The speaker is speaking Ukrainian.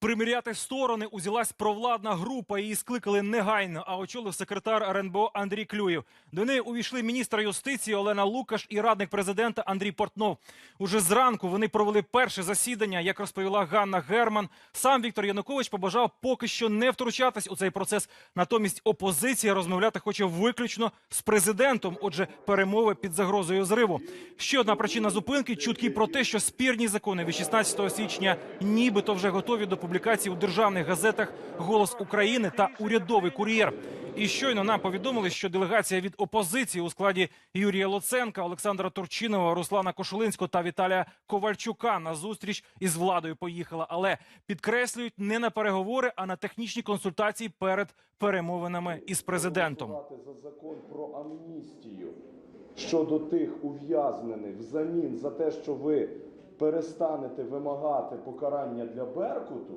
Приміряти сторони узялась провладна група. Її скликали негайно, а очолив секретар РНБО Андрій Клюєв. До неї увійшли міністр юстиції Олена Лукаш і радник президента Андрій Портнов. Уже зранку вони провели перше засідання. Як розповіла Ганна Герман, сам Віктор Янукович побажав поки що не втручатись у цей процес. Натомість опозиція розмовляти хоче виключно з президентом. Отже, перемови під загрозою зриву. Ще одна причина зупинки чутки про те, що спірні закони від 16 січня нібито вже готові до публікації у державних газетах Голос України та Урядовий кур'єр. І щойно нам повідомили, що делегація від опозиції у складі Юрія Луценка, Олександра Турчинова, Руслана Кошулинського та Віталія Ковальчука на зустріч із владою поїхала. Але підкреслюють не на переговори, а на технічні консультації перед перемовинами із президентом. За закон про амністію щодо тих ув'язнених взамін за те, що ви перестанете вимагати покарання для Беркуту,